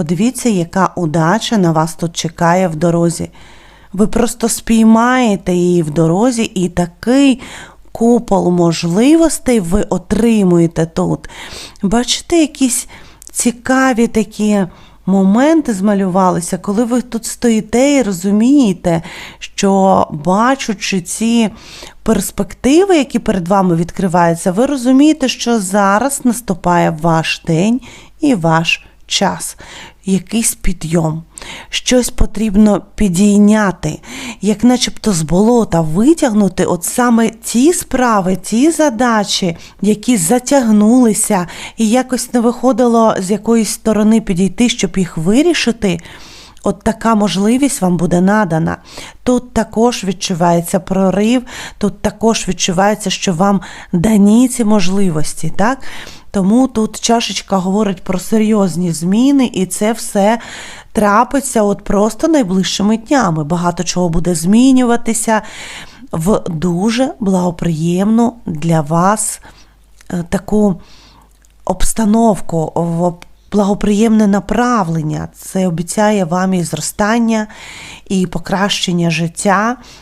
Подивіться, яка удача на вас тут чекає в дорозі. Ви просто спіймаєте її в дорозі, і такий купол можливостей ви отримуєте тут. Бачите, якісь цікаві такі моменти змалювалися, коли ви тут стоїте і розумієте, що бачучи ці перспективи, які перед вами відкриваються, ви розумієте, що зараз наступає ваш день і ваш час, якийсь підйом. Щось потрібно підійняти, як начебто з болота витягнути от саме ті справи, ті задачі, які затягнулися, і якось не виходило з якоїсь сторони підійти, щоб їх вирішити. От така можливість вам буде надана. Тут також відчувається прорив, тут також відчувається, що вам дані ці можливості, так? Тому тут чашечка говорить про серйозні зміни, і це все трапиться от просто найближчими днями. Багато чого буде змінюватися в дуже благоприємну для вас е, таку обстановку, в благоприємне направлення. Це обіцяє вам і зростання, і покращення життя,